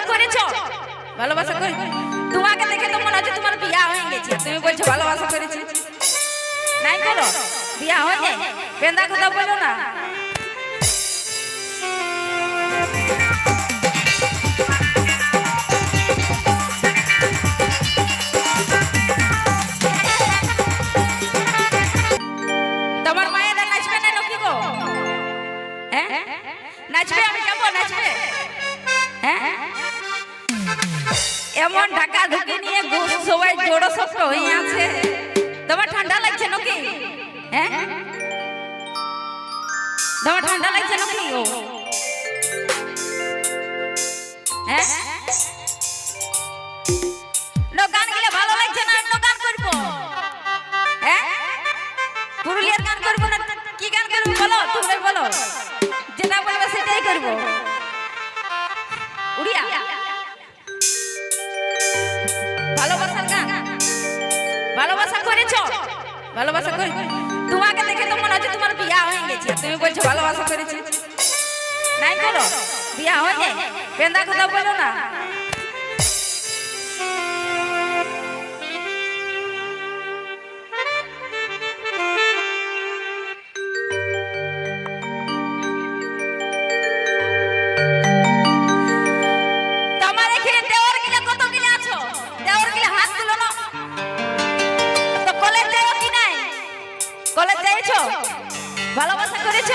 ভালোবাসা করেছ? ভালোবাসা করে? তোমাকে দেখে তো মনে হচ্ছে তোমার বিয়া হয়ে গেছে। তুমি বলছো ভালোবাসা করেছি। নাই করো বিয়া হয়ে বেন্দা কথা বলো না। হ্যাঁ? নাচবে আমি যাব, নাচবে। হ্যাঁ? এমন ঢাকা ঢুকে নিয়ে ঘুষ সবাই জোড়ো শক্ত হয়ে আছে। তোমার ঠান্ডা লাগছে নাকি? হ্যাঁ? তোমার ঠান্ডা লাগছে নাকি? গো হ্যাঁ? গান ভালো লাগছে না? গান করব? হ্যাঁ? পুরুলিয়ার গান করব না? কি গান বলো? বলো। যেটা বলবে সেটাই করব। উড়িয়া? ভালোবাসা করে? তোমাকে দেখে তো মনে হচ্ছে তোমার বিয়া হয়ে গেছে। তুমি বলছো ভালোবাসা করেছি। নাই করো বিয়া হয়ে বেন্দা কথা বলো না। করেছ?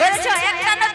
করেছ? একটা না